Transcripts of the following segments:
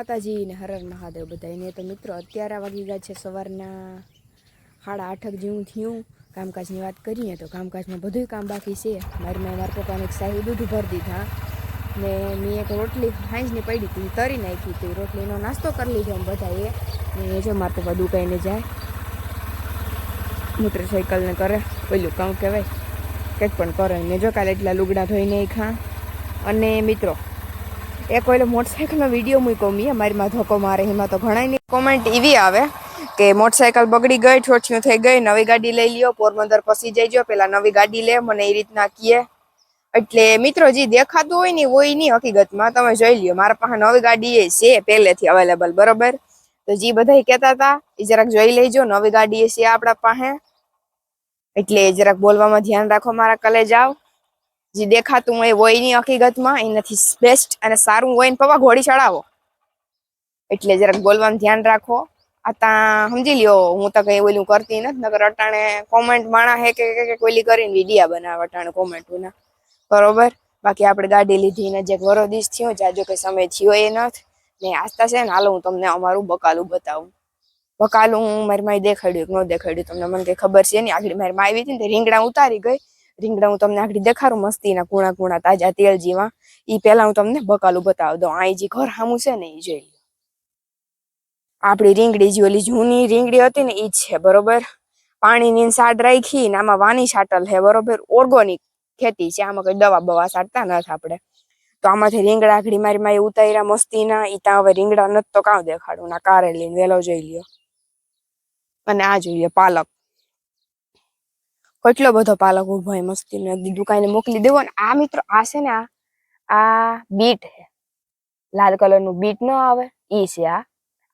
માતાજી ને હરર મહાદેવ બધાને તો મિત્રો, અત્યારે વાગી ગયા છે સવારના સાડા આઠક જેવું થયું. કામકાજની વાત કરીએ તો કામકાજમાં બધું કામ બાકી છે. મારી મેં, મારા પપ્પાને એક સાહી દૂધ ભરી દીધા. ને મેં એક રોટલી હાંજની પડી હતી તરી નાખી હતી. રોટલીનો નાસ્તો કરી લીધો બધાએ. ને જો મારા પપ્પા દુકાઈને જાય. મોટરસાઇકલને કરે. પેલું કામ કહેવાય, કંઈક પણ કરે. ને જો કાલે એટલા લુગડા ધોઈને ખા. અને મિત્રો એક ઓલો મોટરસાઇકલનો વીડિયો મૂક્યો, મી, અમારી માં ધોકો મારે, એમાં તો ઘણાની કોમેન્ટ એવી આવે કે મોટરસાઇકલ બગડી ગઈ છોછિયું થઈ ગઈ, નવી ગાડી લઈ લ્યો, પોરબંદર પસી જઈજો, પેલા નવી ગાડી લે, મને એ રીતના કીએ. એટલે મિત્રો, જે દેખાતું હોય ને હોય નહીં હકીકતમાં, તમે જોઈ લ્યો, મારા પાસે નવી ગાડી છે, પહેલેથી અવેલેબલ બરોબર? તો જે બધા કહેતા હતા એ જરાક જોઈ લેજો, નવી ગાડી એ છે આપણા પાસે. એટલે જરાક બોલવામાં ધ્યાન રાખો, મારા કલે જાઓ જે દેખાતું હોય હોયની હકીકતમાં, એનાથી બેસ્ટ અને સારું હોય ને પપ્પા ઘોડી ચડાવો. એટલે જરાક બોલવાનું ધ્યાન રાખો. આ તા સમજી લ્યો, હું તો કઈ ઓલું કરતી નથી, નકર અટાણે કોમેન્ટ માણા હે કે કોઈલી કરીને વિડીયા બનાવે અટાણે કોમેન્ટ ના બરોબર? બાકી આપણે ગાડી લીધી ને જે વરોદીશ થયો જાજો કઈ સમય થયો એ નથી. ને આસ્તા છે ને, હાલો હું તમને અમારું બકાલું બતાવું. બકાલું હું મારી માય દેખાડ્યું ન દેખાડ્યું, તમને મને કઈ ખબર છે નહીં? આગળ મારી માં આવી હતી ને રીંગણા ઉતારી ગઈ. રીંગણા હું તમને આગળ દેખાડું મસ્તીના કુણા કુણા તાજા તેલ જેવા એ પહેલા હું તમને બકાલું બતાવી દઉં. અહીં જે ઘર સામું છે ને એ જોઈ લો આપણી રીંગડી જે ઓલી જૂની રીંગડી હતી ને એ જ છે, બરોબર? પાણીની સાડ રાખી ને આમાં વાની સાટલ છે, બરોબર? ઓર્ગોનિક ખેતી છે, આમાં કઈ દવા બવા સાટતા નથી આપણે. તો આમાંથી રીંગણા આખડી મારી મારી ઉતાર્યા મસ્તીના એ ત્યાં હવે રીંગણા નથી તો કાં દેખાડું. ના કારેલી વેલો જોઈ લ્યો. અને આ જોઈએ પાલક. કેટલો બધો પાલક ઊભો હોય મસ્તી ને દુકાને મોકલી દેવો ને. આ મિત્રો, આ છે ને આ બીટ છે. લાલ કલરનું બીટ ન આવે, ઈ છે આ.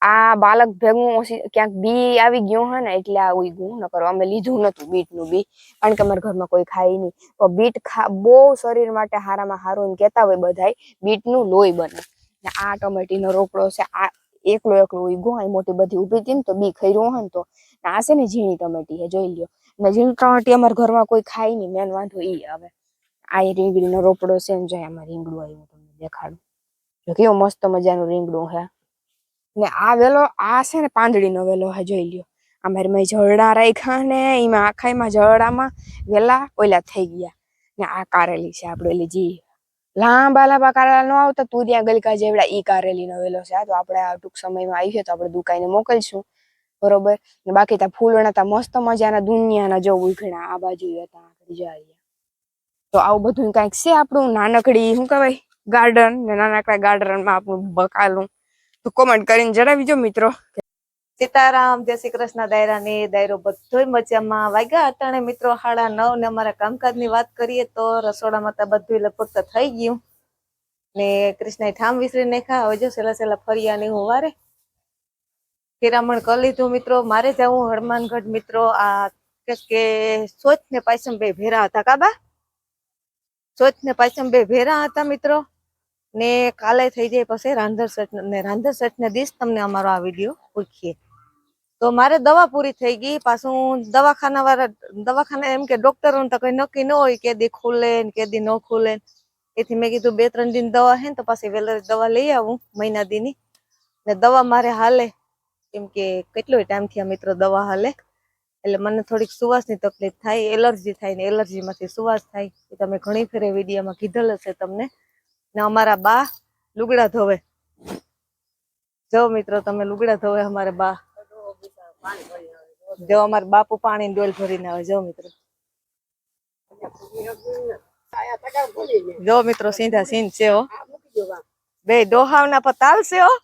આ બાલક ભેગું ઓછી, ક્યાંક બી આવી ગયું હે ને, એટલે આ ઉઈગ ન કરો અમે લીધું નતું બીટનું બી. કારણ કે અમારા ઘરમાં કોઈ ખાય નહીં. તો બીટ ખા, બહુ શરીર માટે હારામાં હારું એમ કહેતા હોય બધાય બીટનું લોહી બને. ને આ ટમેટીનો રોકડો છે, આ એકલો એકલો ઉઈ અહીં મોટી બધી ઊભી હતી ને, તો બી ખર્યું હોય ને તો. આ છે ને ઝીણી ટમેટી છે, જોઈ લ્યો. ને ઝીણી ટમેટી અમારા ઘરમાં કોઈ ખાય નહીં મેન વાંધો એ આવે. આ એ રીંગણીનો રોપડો છે ને જો આમાં રીંગણું આવ્યું તમને દેખાડું. જો કેવું મસ્ત મજાનું રીંગણું છે ને આ વેલો, આ છે ને પાંદડીનો વેલો હે, જોઈ લ્યો. અમારે મેં જળડા રાખ્યા ને એમાં આખાઈમાં જળડામાં વેલા ઓલા થઈ ગયા. ને આ કારેલી છે આપણે ઓલી જી. લાંબા લાંબા કારેલા ન આવતા તુરિયા ગલકા જેવડા ઈ કારેલીનો વેલો છે. તો આપણે આ ટૂંક સમયમાં આવી છે તો આપણે દુકાને મોકલશું. બરોબર? ને બાકી ત્યાં ફૂલણા તા મસ્ત મજાના દુનિયાના જો ઉઘણા આ બાજુ હતા જાય તો આવું બધું કાંઈક છે આપણું નાનકડી, શું કહેવાય ગાર્ડન ને નાનકડા ગાર્ડનમાં આપણું બકાલું. તો કોમેન્ટ કરીને જણાવીજો મિત્રો. સીતારામ, જય શ્રી કૃષ્ણ, દાયરા ને દાયરો બધોય મજામાં. વાગ્યા અટાણે મિત્રો હાડા નવ ને અમારા કામકાજની વાત કરીએ તો રસોડામાં તો બધું લગભગ તો થઈ ગયું. ને કૃષ્ણ ઠામ વિસરી નાખ્યા. હવે જો સેલા સેલા ફરિયા ને હું વારે હિરામણ કરી લીધું મિત્રો. મારે જવું હનુમાનગઢ મિત્રો, આ કે સોચ ને પાયસમ ભેરા હતા કાબા સોચ ને પાયસમ ભેરા હતા મિત્રો. ને કાલે થઈ જાય પછી રાંધર સેટ ને રાંધર ને દીશ તમને અમારો આ વીડિયો પૂછીએ. તો મારે દવા પૂરી થઈ ગઈ. પાછું દવાખાના વાળા, દવાખાના એમ કે ડોક્ટરો તો કઈ નક્કી ન હોય કે દી ખુલે કે દી ન ખુલે એથી મેં કીધું બે ત્રણ દિન દવા હે ને તો પાછી વેલર દવા લઈ આવું મહિના દીની. ને દવા મારે હાલે. કેમ કે કેટલો ટાઈમથી આ મિત્રો દવા હાલે. એટલે મને થોડીક સુવાસની તકલીફ થાય, એલર્જી થાય ને એલર્જીમાંથી સુવાસ થાય. એ તમે ઘણી ફેરે વિડીયોમાં કીધેલ હશે તમને. ને અમારા બા લુગડા ધોવે. જો મિત્રો, તમે લુગડા ધોવે, અમારે બા. જો અમારે બાપુ પાણી ડોલ ભરીને આવે, જો મિત્રો. જો મિત્રો, સીધા સીન છે બે ડોહાવના પર તાલ હો.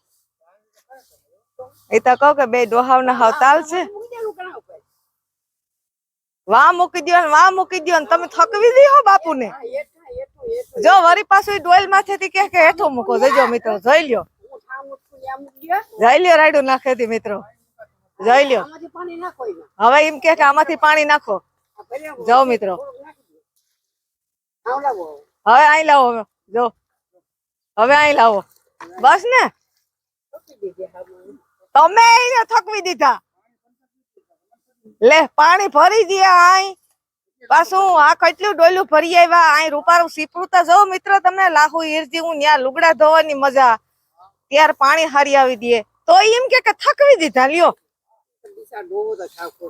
એ તો કહો કે બે ડોહાવના હાવ તાલ છે. વાહ મૂકી દ્યો ને વાહ મૂકી દો ને તમે થકવી દી હો બાપુને. જો વરી પાછું ડોલ માથે કે કે હેઠો મૂકો. જોજો મિત્રો જોઈ લ્યો. જઈ લ્યો રાયડું નાખે થી મિત્રો. જોઈ લ્યો. હવે એમ કે કે આમાંથી પાણી નાખો. જાઓ મિત્રો. હવે અહીં લાવો જો. હવે અહીં લાવો. બસ ને. તમે એને થકવી દીધા. લે, પાણી ભરી ગયા અહીં પાછું આ કેટલું ડોલું ભરી આવ્યા. અહીં રૂપારું સીપડું તો જો મિત્રો તમને લાહુ ઈરજી હું ત્યાં લુગડા ધોવાની મજા. ત્યારે પાણી હારી આવી દે. તો એમ કે થકવી દીધા, લ્યો.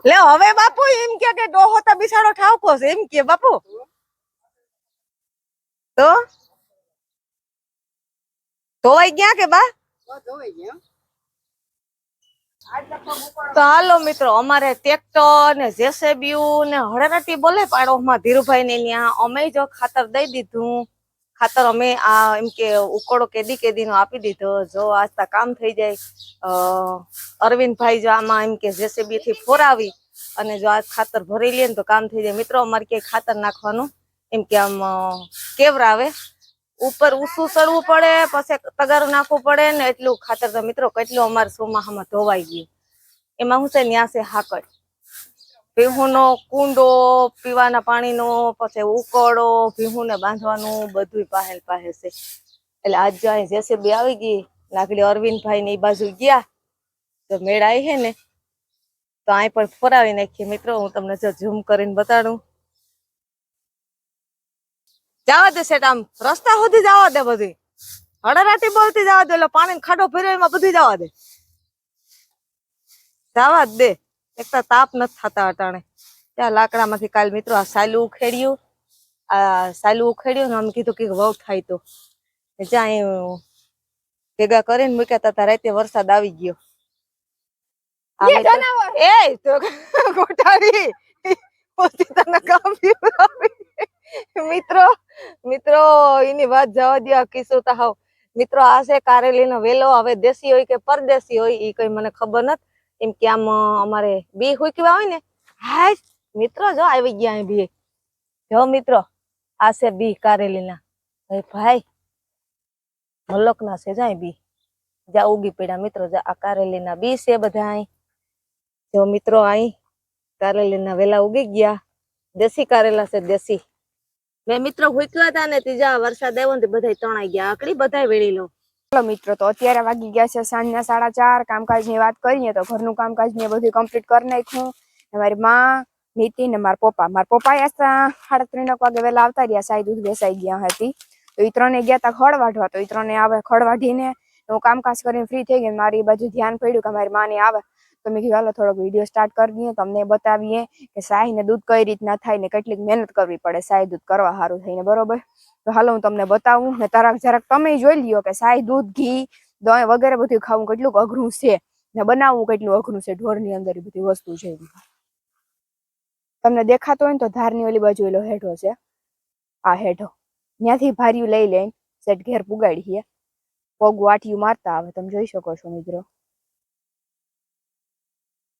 લે, હવે બાપુ એમ કે કે ડોહો તો બિસાડો ઠાવકો છે. એમ કે બાપુ. તો? ધોવાઈ ગયા કે બા? તો હાલો મિત્રો, અમારે ટ્રેક્ટર ને જેસીબી ને હળરાટી બોલે પાડોમાં ધીરુભાઈ ને ત્યાં અમે જો ખાતર દઈ દીધું. ખાતર અમે આ એમ કે ઉકોડો કેદી કેદી નો આપી દીધો. જો આજતા કામ થઈ જાય. અરવિંદભાઈ જો આમાં એમ કે જેસીબી થી ફોરાવી અને જો આજ ખાતર ભરી લે તો કામ થઈ જાય. મિત્રો, અમારે ક્યાંય ખાતર નાખવાનું? એમ કે આમ કેવરા કેવરાવે? ઉપર ઊંચું ચડવું પડે, પછી તગારું નાખવું પડે ને એટલું ખાતર તો મિત્રો કેટલું અમારે ચોમાહામાં ધોવાઈ ગયું. એમાં શું છે ન્યાસે હાકડ. ભીહુનો કુંડો, પીવાના પાણીનો, પછી ઉકળો, ભીહુને બાંધવાનું બધું પાહેલ પાહે છે. એટલે આજ જો અહીં જેસીબી આવી ગઈ, લાકડી અરવિંદભાઈ ની બાજુ ગયા, તો મેળા આવી છે ને? તો અહીં પણ ફરાવી નાખીએ મિત્રો, હું તમને જો ઝૂમ કરીને બતાડું. જવા દે સેટ આમ. રસ્તા સુધી જવા દે બધી હડરાટી બોલતી જવા દે એટલે પાણી ખાડો ફેર્યો એમાં બધું જવા દે. જવા દે. એક તો તાપ નથી થતા અટાણે. ત્યાં લાકડામાંથી કાલ મિત્રો આ સાયલું ઉખેડ્યું. આ સાયલું ઉખેડ્યું ને આમ કીધું કે વહુ થાય તો. જ્યાં ભેગા કરીને મૂક્યા તા રાતે વરસાદ આવી ગયો. એ તો ગોટાળી પોતે તને કામ. મિત્રો મિત્રો, એની વાત જવા દો કિસ્સો તો હાવ. મિત્રો, આ છે કારેલીનો વેલો, હવે દેશી હોય કે પરદેશી હોય એ કઈ મને ખબર નથી. એમ કે આમ અમારે બી હુકવા હોય ને, હાય, મિત્રો, જો આવી ગયા બી. જો, મિત્રો, આ છે બી કારેલીના. ભાઈ ભાઈ, મલકના છે જાય બી. જા ઉગી પડ્યા, મિત્રો, જા, આ કારેલીના બી છે બધા અહીં. જો, મિત્રો, અહીં કારેલીના વેલા ઉગી ગયા. દેશી કારેલા છે, દેશી. મેં મિત્રો હુકવા હતા ને ત્રીજા વરસાદ આવ્યો ને બધા તણાઈ ગયા. આકડી બધા વેળી લો. ચાલો મિત્રો, તો અત્યારે વાગી ગયા છે સાંજના સાડા ચાર. કામકાજની વાત કરીએ તો ઘરનું કામકાજ ને બધું કમ્પ્લીટ કરી નાખ્યું. મારી માં, નીતિ ને મારા પપ્પા. મારા પપ્પા સાડા ત્રણ વાગે વહેલા આવતા રહ્યા. સાઈ દૂધ બેસાઈ ગયા હતી. તો એ ત્રણે ગયા તા ખડ વાઢવા તો એ ત્રણે આવે ખડ વાઢીને હું કામકાજ કરીને ફ્રી થઈ ગઈ મારી બાજુ ધ્યાન પડ્યું કે મારી માને આવે. તો મેં થોડોક વીડિયો સ્ટાર્ટ કરી દઈએ, તમને બતાવીએ કે સાહીને દૂધ કઈ રીતના થાય ને કેટલીક મહેનત કરવી પડે સાહી દૂધ કરવા સારું થઈને બરોબર? તો હાલો, હું તમને બતાવું ને તરક જરાક તમે જોઈ લ્યો કે સાહી દૂધ, ઘી, દહીં વગેરે બધું ખાવું કેટલું અઘરું છે ને બનાવવું કેટલું અઘરું છે, ઢોરની અંદર બધી વસ્તુ છે તમને દેખાતો હોય ને તો ધારની ઓલી બાજુ એલો હેઠો છે, આ હેઠો. ત્યાંથી ભાર્યું લઈ લઈને સેટ ઘેર પુગાડીએ પગ વાટિયું મારતા આવે, તમે જોઈ શકો છો, મિત્રો.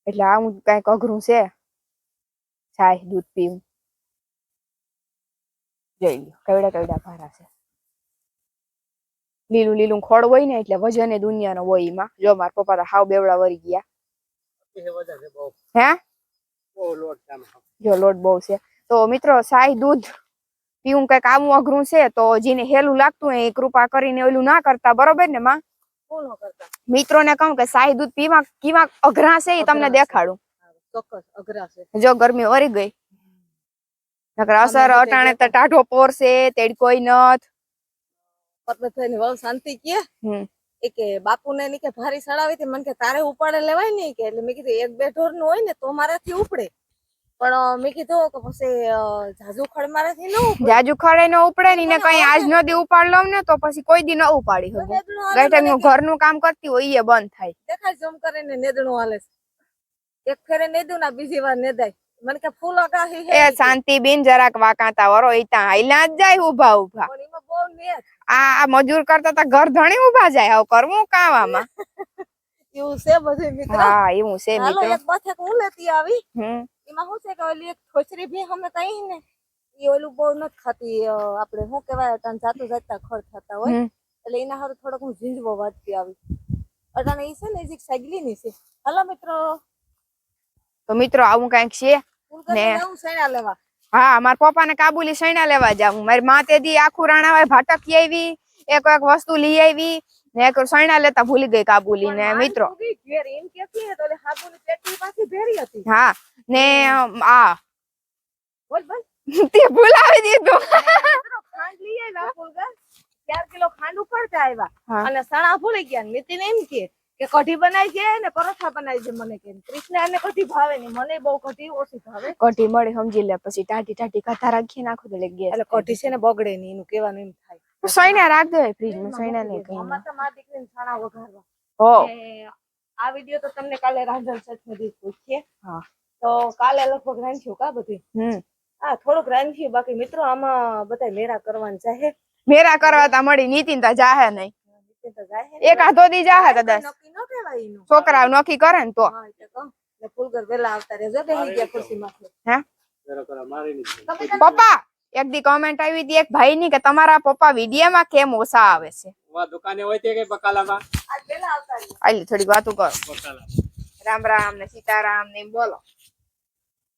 એટલે આવું કંઈક અઘરું છે? ચાય દૂધ પીવું. જોઈ લ્યો કવડા કવડા ભારા છે. લીલું લીલું ખોળ હોય ને એટલે વજન એ દુનિયાનો હોય એમાં. જો મારા પપ્પા તો હાવ બેવડા વરી ગયા. હે? જો લોટ બહુ છે. તો મિત્રો સાઈ દૂધ પીવું કંઈક આવું અઘરું છે તો જેને હેલું લાગતું હોય એ કૃપા કરીને ઓલું ના કરતા બરોબર ને માં? મિત્રોને કહું કે શાહી દૂધ પીવા કેવા અઘરા છે એ તમને દેખાડું. ચોક્કસ અઘરા છે. જો ગરમી વરી ગઈ. નકર અસર અટાણે તો ટાઢો પોરશે તેડ કોઈ નથ. પરબતભાઈ વહુ શાંતિ કે? એ કે બાપુ ને કે ભારી સડાવી હતી. મને કે તારે ઉપાડે લેવાય નહીં કે? એટલે મેં કીધું એક બે ઢોરનું હોય ને તો મારાથી ઉપડે. પણ મેં કીધું કે પછી જાજુ ઝાઝુ ખડ મારાથી ન જાજુ ખડે ન ઉપડે ને કઈ આજ નો દી ઉપાડ લઉં ને તો પછી કોઈ દી ન ઉપાડી તો હાલે ગઈઠકનું ઘરનું કામ કરતી હોય એ બંધ થાય. દેખાય ઝૂમ કરીને નેદણું હાલે એક ફેરે નેદું ના બીજી વાર નેદાય. મને કે ફૂલ અગાહી હે એ શાંતિ બેન જરાક વાકાતા વરો ઈ ત્યાં હાઈલા જ જાય ઊભા ઊભા આ મજૂર કરતા તા ઘર ધણી ઊભા જાય હવે કરવું કામ આમાં એવું છે બધું મિત્રો? હા એવું છે મિત્રો. એક બથક હું લેતી આવી. હમ. એમાં શું છે કે ઓલી એક થોચરી ભી અમે કઈ ને એ ઓલું બહુ નથી ખાતી આપણે શું કહેવાય અટાણ જાતું જાતા ખડ થતા હોય એટલે એના હારું થોડોક હું ઝીંઝવો વાંચતી આવી. અટાણ એ છે ને ઈ સાગલી ની છે. હાલો મિત્રો. તો મિત્રો આવું કંઈક છે? ને. હું સૈણા લેવા. હા મારા પપ્પા ને કાબુલી સૈણા લેવા જાઉં. મારી માતે દી આખું રાણાવાય ભાટકી આવી એક એક વસ્તુ લઈ આવી ને એક સૈણા લેતા ભૂલી ગઈ કાબુલી ને મિત્રો. હા ને આ. બોલ બોલ. તે ભૂલાવી દીધું. ખાંડ લઈ આવ્યા ચાર કિલો ખાંડ ઉપાડતા આવ્યા. અને સણા ભૂલી ગયા. નીતિન એમ કે કે કઢી બનાવી છે ને પરોઠા બનાવી છે મને કે. કૃષ્ણ એને કઢી ભાવે નહીં. મને બહુ કઢી ઓછી ભાવે. કઢી મળે સમજી લે. પછી ટાટી ટાટી કથા રાખી નાખો તો એટલે કઢી છે ને બગડે નહીં. એનું કહેવાનું એમ થાય. સૈના રાખ દે ફ્રીજમાં સૈના નહીં કઈ આમાં તો મારી દીકરીને છાણા વઘારવા હો. આ વિડિયો તો તમને કાલે રાંધણ સચમાં દી પૂછીએ હા. તો કાલે લગભગ રાંધ્યું કા બધી? હમ. હા થોડુંક રાંધ્યું બાકી મિત્રો આમાં બધા મેરા કરવાનું ચાહે મેરા કરવા તા મળી નીતિન તા જાહે નહીં. એક આધો દી જાહે કદાચ છોકરા નોકી કરે ને તો. ફૂલગર વેલા આવતા રહેજો બેસી ગયા ખુરશીમાંથી. હે? પપ્પા! એક દી કોમેન્ટ આવી હતી એક ભાઈ ની કે તમારા પપ્પા વિડીયામાં કેમ ઓછા આવે છે? વા દુકાને હોય તે કે બકાલામાં? આજ વેલા આવતા આલી થોડીક વાતો કરો. બકાલા. રામ રામ ને સીતારામ ને બોલો.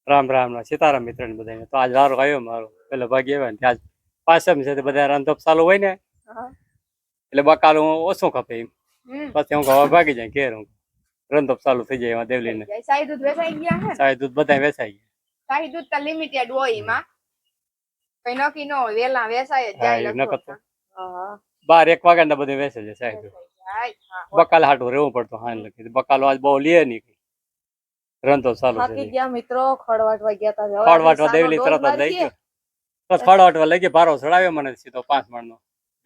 રામ રામ ના સીતારામ મિત્ર ને બધાને તો આજ વારો આવ્યો મારો. પેલો ભાગી આવ્યો ને આજ પાસમ છે બધા રંધોપ ચાલુ હોય ને એટલે બકાલું ઓછું ખપે એમ. પછી હું હવે ભાગી જાય ઘેર હું. રંધોપ ચાલુ થઈ જાય એમાં દેવલી ને સાઈ દૂધ વેચાઈ ગયા હે સાહેબ દૂધ બધા વેચાઈ ગયા. સાઈ દૂધ તો લિમિટેડ હોય એમાં. કઈ નક્કી ન હોય વેલા વેસાય જ જાય નકર હા. બાર એક વાગ્યા ને બધું વેસે છે સાહેબ. બકાલ હાટું રહેવું પડતું હા લખી. બકાલો આજ બહુ લે નહીં. રંધોપ ચાલુ થાકી ગયા મિત્રો ખડવાટવા ગયા તા. ખડવાટવા દેવલી તરત જ લઈ. ગયો. બસ ખડવાટવા લઈ ગયો ભારો ચડાવ્યો મને સીધો પાંચ માળ નો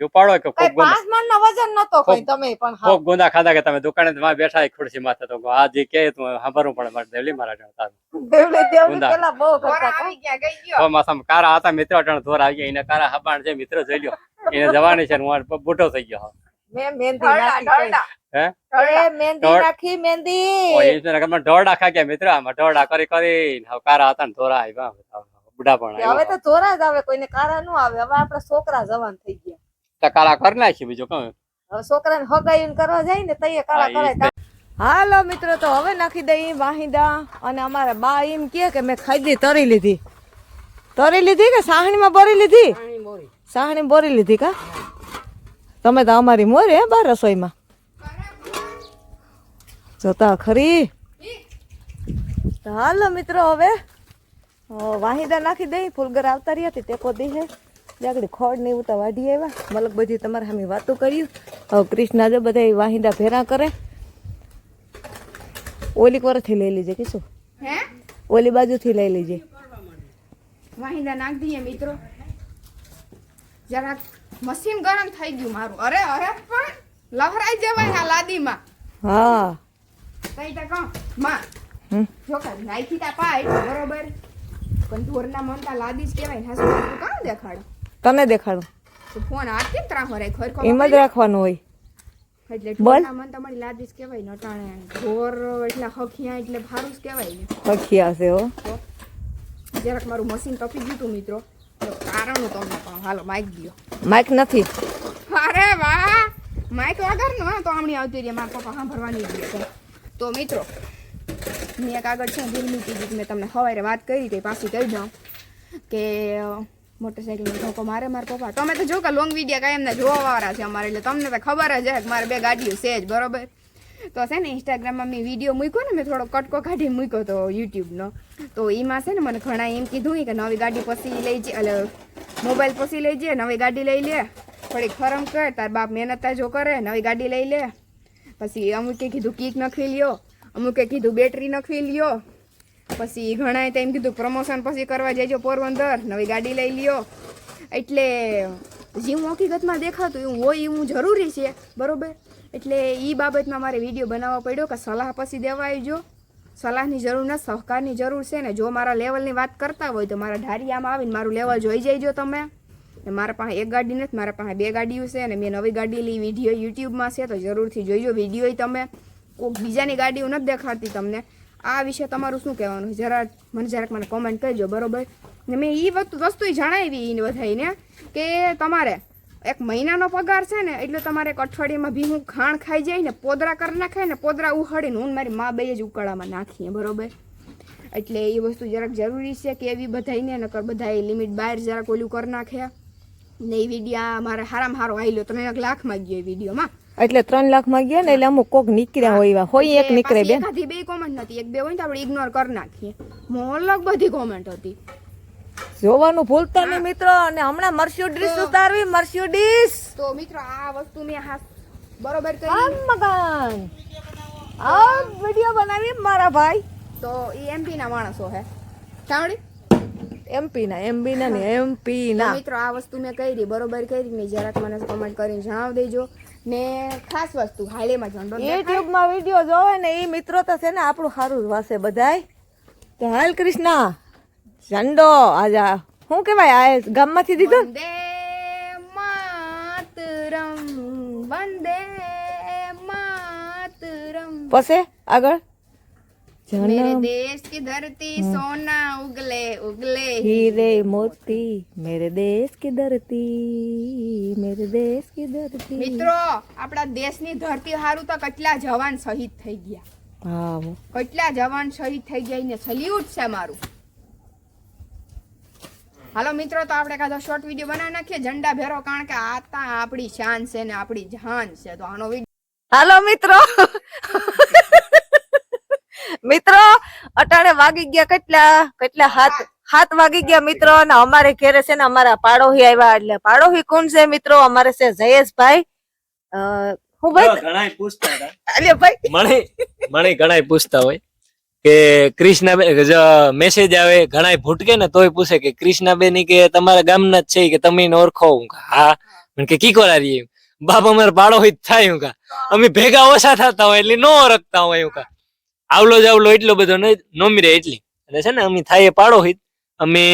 જો પાડો કે કોક મણ વજન નતો કોઈ તમે પણ હા. ખૂબ ગોંદા ખાધા કે તમે દુકાને માં બેઠા ખુરશી માથે તો આ જે કે તું સાંભળવું પડે મારે દેવલી મારા જણ તારું દેવલી દેવલી પેલા બહુ કરતા. આવી ગયા ગઈ ગયો. તો માસમ કારા હતા મિત્ર અટણ ધોર આવી ગયા એને કારા હબાણ છે મિત્ર જોઈ લ્યો એને જવાની છે હું આ બુઢો થઈ ગયો મેં મહેંદી નાખી હે? મહેંદી નાખી મહેંદી. ઓય એ છે ને ઘરમાં ઢોરડા મિત્ર આમાં ઢોરડા કરી કરી હવે કારા હતા ને ધોરા આવ્યા બુઢા પણ હવે તો ધોરા જ આવે કોઈને કારા નું આવે હવે આપડા છોકરા જવાન થઈ ગયા. તો કારા કરી નાખી બીજું હવે છોકરાને હગાયું કરવા જાય ને તૈયાર કાળા કરાય હાલો મિત્રો તો હવે નાખી દઈ વાહિદા. અને અમારા બા એમ કે કે મેં ખાઈ તરી લીધી. તરી લીધી કે સાહણીમાં ભરી લીધી? સાહણી ભરી લીધી કા? તમે તો અમારી મોરે હે બા રસોઈમાં. જોતા ખરી? તો હાલો મિત્રો હવે વાહિદા નાખી દઈ. ફૂલગર આવતા રહ્યા હતી ટેકો દી હે. જાગડી ખોડ ને એવું તો વાઢી આવ્યા. મલક બધી તમારે સામે વાતો કર્યું હવે કૃષ્ણા જો બધા વાહિંદા ભેરા કરે. ઓલી કોરથી લઈ લીજે કીશું. હે? ઓલી બાજુથી લઈ લીજે. વાહિંદા નાખ દઈએ મિત્રો. જરાક મશીન ગરમ થઈ ગયું મારું. અરે અરે પણ લહરાઈ જવાય આ લાદીમાં. હા. તઈ તો કહો માં. જો કે નાખી તા પાય બરોબર? પણ ઢોરના મનતા લાદી જ કહેવાય ને હાસુ કામ દેખાડો. તને દેખાડું. તો ફોન આ ત્રાહ હરે ખર એમ જ રાખવાનું હોય. એટલે. મન તમારી લાદીસ કહેવાય ને અટાણે ઘોર એટલે હખિયા એટલે ભારું જ કહેવાય પખી આવશે હો. જરાક મારું મશીન તપી ગયું તું મિત્રો. તો કારણ તમને પણ હાલો માઇક દો માઇક નથી. અરે વાહ! માઇક વગર નો તો આમણી આવતી રહી મારા પપ્પા સાંભળવાની જ છે. તો મિત્રો મેં એક આગળ છે દિલની કીધી મેં તમને સવારે વાત કરી હતી પાછી કહી જાઉં કે મોટરસાઇકલ ધોકો મારે મારા પપ્પા. તમે તો જો કે લોંગ વીડિયો કાંઈ એમને જોવાવાળા છે અમારે, એટલે તમને તો ખબર જ હે મારે બે ગાડીઓ છે જ, બરોબર? તો છે ને ઇન્સ્ટાગ્રામમાં મેં વીડિયો મૂક્યો ને, મેં થોડો કટકો કાઢી મૂક્યો તો યુટ્યુબનો તો એમાં છે ને મને ઘણા એમ કીધું કે નવી ગાડી પછી લઈ જઈએ એટલે મોબાઈલ પછી લઈ જઈએ નવી ગાડી લઈ લે. થોડીક ફરમ કર, તાર બાપ મહેનત જો કરે, નવી ગાડી લઈ લે. પછી અમુકે કીધું કીક નખી લ્યો, અમુકે કીધું બેટરી નખી લ્યો. પછી ઘણાએ તો એમ કીધું પ્રમોશન પછી કરવા જજો પોરબંદર, નવી ગાડી લઈ લ્યો. એટલે જેવું હકીકતમાં દેખાતું, એવું હોય એવું જરૂરી છે, બરોબર? એટલે એ બાબતમાં મારે વીડિયો બનાવવો પડ્યો કે સલાહ પછી દેવા આવજો. સલાહની જરૂર નથી સહકારની જરૂર છે ને, જો મારા લેવલની વાત કરતા હોય તો મારા ઢારિયામાં આવીને મારું લેવલ જોઈ જઈજો તમે. ને મારા પાસે એક ગાડી નથી, મારા પાસે બે ગાડીઓ છે અને મેં નવી ગાડી લઈ વીડિયો યુટ્યુબમાં છે, તો જરૂરથી જોઈજો વીડિયો તમે. કોઈક બીજાની ગાડીઓ નથી દેખાડતી તમને. આ વિશે તમારું શું કહેવાનું? જરા મને જરાક મને કોમેન્ટ કરજો, બરોબર? ને મેં એ વસ્તુ જણાવી એને બધાને કે તમારે એક મહિનાનો પગાર છે ને, એટલે તમારે એક અઠવાડિયામાં ભીનું ખાણ ખાઈ જાય ને, પોદરા કરી નાખાય ને, પોદરા ઉહાડીને હું મારી મા બે જ ઉકાળામાં નાખીએ, બરોબર? એટલે એ વસ્તુ જરાક જરૂરી છે કે એવી બધાને નકર બધા લિમિટ બહાર જરાક ઓલું કરી નાખે. ને એ વિડીયા મારે હારામાં હારો આવેલો ત્રણ એક લાખમાં ગયો એ વિડીયોમાં એટલે ત્રણ લાખમાં ગયા ને એટલે અમુક કોક નીકળ્યા હોય એવા. હોય એક નીકળે બે એકાદી બે કોમેન્ટ નથી એક બે હોય તો આપણે ઇગ્નોર કરી નાખીએ. મોલક બધી કોમેન્ટ હતી. જોવાનું ભૂલતા નહીં મિત્રો અને હમણાં મર્સ્યુડીસ ઉતારવી મર્સ્યુડીસ તો મિત્રો આ વસ્તુ મેં હા બરોબર કરી મકાન આ વિડિયો બનાવી મારા ભાઈ. તો એ એમપી ના માણસો હે. સાંભળી? એમપી ના એમબી ના ને એમપી ના. મિત્રો આ વસ્તુ મેં કરી બરોબર કરી. ને જરાક મને કમેન્ટ કરીને જણાવી દેજો. ને ખાસ વસ્તુ હાલેમાં ઝંડો યુટ્યુબમાં વીડિયો જોવે ને એ મિત્રો તો છે ને આપણું સારું વાસે બધાય. તો હાલ કૃષ્ણા ઝંડો આજા શું કહેવાય આ ગામમાંથી દીધો? વંદે માતરમ વંદે માતરમ. પછી આગળ? मेरे देश की धरती सोना उगले उगले हीरे मोती मेरे देश की ધરતી मेरे देश की ધરતી. મિત્રો આપણા દેશની ધરતી હારું તો કેટલા જવાન શહીદ થઈ ગયા. હા. કેટલા જવાન શહીદ થઈ ગયા ને સલ્યુટ છે મારું. હાલો મિત્રો તો આપણે કાંતો શોર્ટ વીડિયો બનાવી નાખીએ. ઝંડા ભેરો કારણ કે આ તા આપણી શાન છે ને આપણી જાન છે. તો આનો વીડિયો હાલો મિત્રો. મિત્રો અટાણે વાગી ગયા કેટલા? કેટલા હાથ? હાથ વાગી ગયા મિત્રો અને અમારે ઘેરે છે ને અમારા પાડોહી આવ્યા એટલે પાડોહી કોણ છે મિત્રો? અમારે છે જયેશભાઈ. હું ભાઈ? ઘણા પૂછતા હતા. ભાઈ. મણી મણી ઘણા પૂછતા હોય કે કૃષ્ણાબેન મેસેજ આવે ઘણા ભૂટકે ને તોય પૂછે કે કૃષ્ણાબેન બેન કે તમારા ગામના જ છે કે તમે ઓળખો? હું હા. કે કી કોરારી બાપ અમારે પાડોહી હોય જ થાય હું કા અમે ભેગા ઓછા થતા હોય એટલે નો ઓળખતા હોય હું કા આવલો જ આવલો એટલો બધો ન- નો મીરે એટલી. અને છે ને અમે થાય પાડો હોય અમે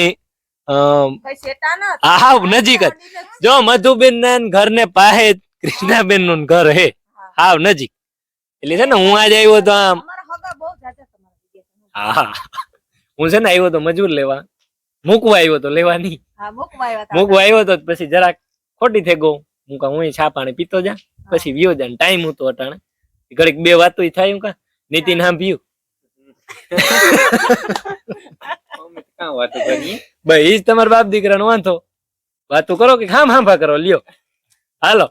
હા હા નજીક જ. જો મધુબેન ના ઘર ને પાસે કૃષ્ણાબેનનું ઘર હે. હાવ નજીક. એટલે છે ને હું આજે આવ્યો તો આમ. હા હું. છે ને આવ્યો તો મજૂર લેવા. મૂકવા આવ્યો તો લેવા નહીં. મૂકવા આવ્યા તો પછી જરાક ખોટી થઈ ગયો. હું કા હું છા પાણી પીતો જા. પછી વિયો જા ટાઈમ હતો અટાણે. ઘડીક બે વાતો થાય હું કા. નીતિન પીયું ભાઈ જ તમારા બાપ દીકરાનો વાંધો. વાતો કરો કે ખામ હાંભા કરો લ્યો. હાલો.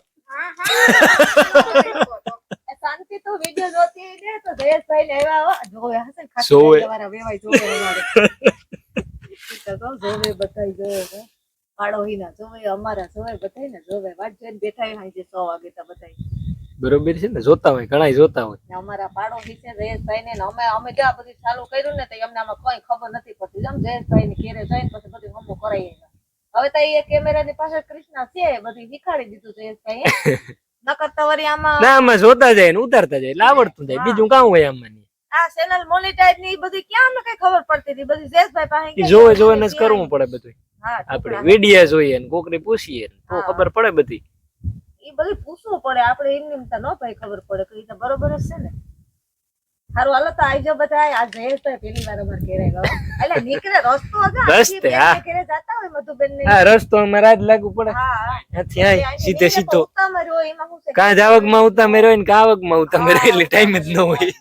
અમારે. જોવે બધાય ને જોવે વાત જોઈને બેઠા સો વાગે તો બધાય. બરોબર છે ને? જોતા હોય ઘણા જોતા હોય. અમારા પાડોશી છે જયેશભાઈ ને અમે અમે ત્યાં બધું ચાલુ કર્યું ને તો એમને આમાં કોઈ ખબર નથી પડતી. જેમ જયેશભાઈ ને ઘેરે જઈને પછી બધું હમું કરાઈ હવે તો એ કેમેરા ની પાછળ કૃષ્ણા છે બધું શીખાડી દીધું જયેશભાઈ નકર તો વરી આમાં ના આમાં જોતા જાય ને ઉતારતા જાય એટલે આવડતું જાય. બીજું કામ હોય આમાં આ ચેનલ મોનિટાઈઝની બધી ક્યાં અમને કઈ ખબર પડતી હતી. બધી જયેશભાઈ પાસે જોવે જોવે ને જ કરવું પડે બધું આપણે છોકરા. વીડિયો જોઈએ ને કોકરી પૂછીએ તો ખબર પડે બધી. ઈ બધું પૂછવું પડે. આપણે એમ તો ન ભાઈ ખબર પડે. કે તો બરોબર જ છે ને. હારું હાલો તો આઈજો બધા. આ જયેશભાઈ પેલી વાર અમારે ઘેર આવ્યા એટલે નીકળે રસ્તો હતો રસ્તે, ઘેરે જતા હોય મધુબેન ને હા રસ્તો અમારે આજ લાગુ પડે. હા ત્યાં સીધે સીધો. કાં જાવકમાં ઉતા મેરો ને કાવકમાં ઉતા મેરો એટલે ટાઈમ જ ન હોય.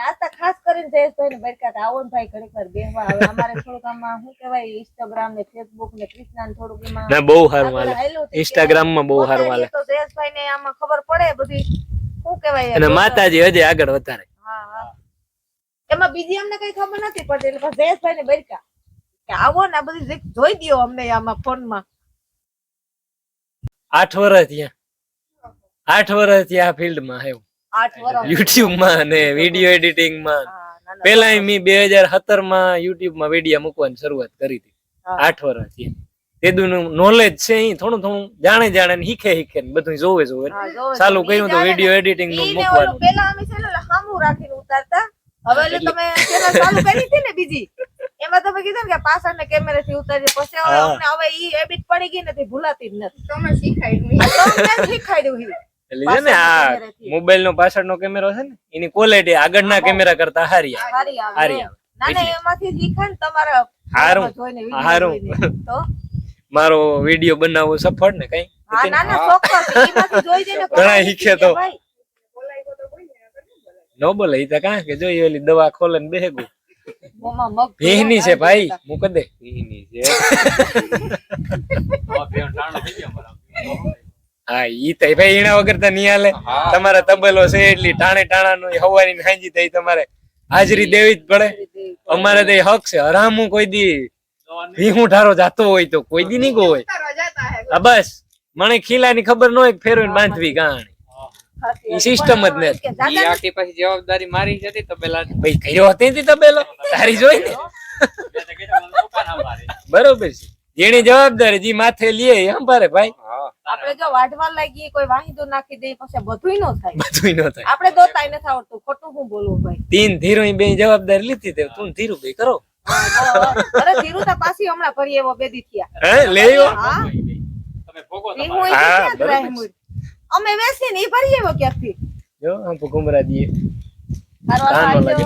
આ તો ખાસ કરીને જયેશભાઈ ને આવો ને ભાઈ ઘડીક વાર બેહવા આવે. અમારે થોડુંક આમાં શું કહેવાય ઇન્સ્ટાગ્રામ ને ફેસબુક ને કૃષ્ણા ને થોડુંક એમાં ના બહુ સારું હાલે. ઇન્સ્ટાગ્રામમાં બહુ સારું હાલે. તો જયેશભાઈ ને આમાં ખબર પડે બધી શું કહેવાય અને માતાજી હજી આગળ વધારે. હા હા. એમાં બીજી અમને કઈ ખબર નથી પડતી એટલે જયેશભાઈ ને બરકા કે આવો ને આ બધી રીત જોઈ દયો અમને આમાં ફોનમાં આઠ વર્ષ ત્યાં આઠ વર્ષ ત્યાં ફિલ્ડમાં આવ્યો આઠ વર્ષ યુટ્યુબમાં અને વીડિયો એડિટિંગમાં. પેલા મેં બે હજાર સત્તરમાં યુટ્યુબમાં વીડિયો મૂકવાની શરૂઆત કરી હતી. આઠ વર્ષ તેદું નોલેજ છે અહીં થોડું થોડું જાણે જાણે ને શીખે શીખે ને બધું જોવે જોવે ચાલુ. કર્યું તો વીડિયો એડિટિંગનું મૂકવાનું. પેલા અમે છે ને ઓલા રાખીને ઉતારતા. હવે એટલે તમે channel ચાલુ કરી હતી ને બીજી એમાં તમે કીધું ને કે પાછળ ને કેમેરા થી ઉતારી પછી હવે અમને હવે ઈ એબિટ પડી ગઈ નથી ભૂલાતી જ નથી. તમે શીખાડ્યું. તો છે ને આ મોબાઈલ નો પાછળ નો કેમેરો છે ને એની ક્વોલિટી આગળના કેમેરા કરતા હારી આવે. હારી આવે ના ના એમાંથી શીખે તમારા હારું. હારું. મારો વીડિયો બનાવવો સફળ ને કઈ? જોઈ ઘણા શીખે તો. નો બોલે ઈ તો કાં કે જોઈએ ઓલી દવા ખોલે ને બેહગું ભીની છે ભાઈ મૂક દે. હા ઈ તો ભાઈ એના વગર તો નહીં હાલે. તમારે તબેલો છે એટલી ટાણે ટાણા નું હવાની હાંજી થઈ તમારે. હાજરી દેવી જ પડે. અમારે તો હક છે હરામું કોઈ દી. ભીહું ઠારો જાતો હોય તો કોઈ દી નહીં હોય આ બસ. મને ખીલા ની ખબર ન હોય કે ફેરવીને બાંધવી કહાણી સિસ્ટમ જ નથી. આખી પછી જવાબદારી મારી જ હતી તબેલા ભાઈ કર્યો હતી ને તબેલો? તારી જોઈ ને? બરોબર છે. જેની જવાબદારી જે માથે લે સંભારે ભાઈ. આપણે જો વાઢવા લાગીએ કોઈ વાહિંદો નાખી દે પછી બધુંય ન થાય. બધું ન થાય. આપણે દોતાય નથી આવડતું. ખોટું હું બોલવું ભાઈ? તીન ધીરો બે જવાબદારી લીધી તે તું ધીરુ બે કરો. અરે ધીરુ તો પાછી હમણાં ભરી એવો બેદી થયા. હે લેયો હા. તમે ભોગો મૂળ? અમે વેસી ને ભરી એવો ક્યાંથી જો આમ ભૂકુમરા દીએ. નો લાગે.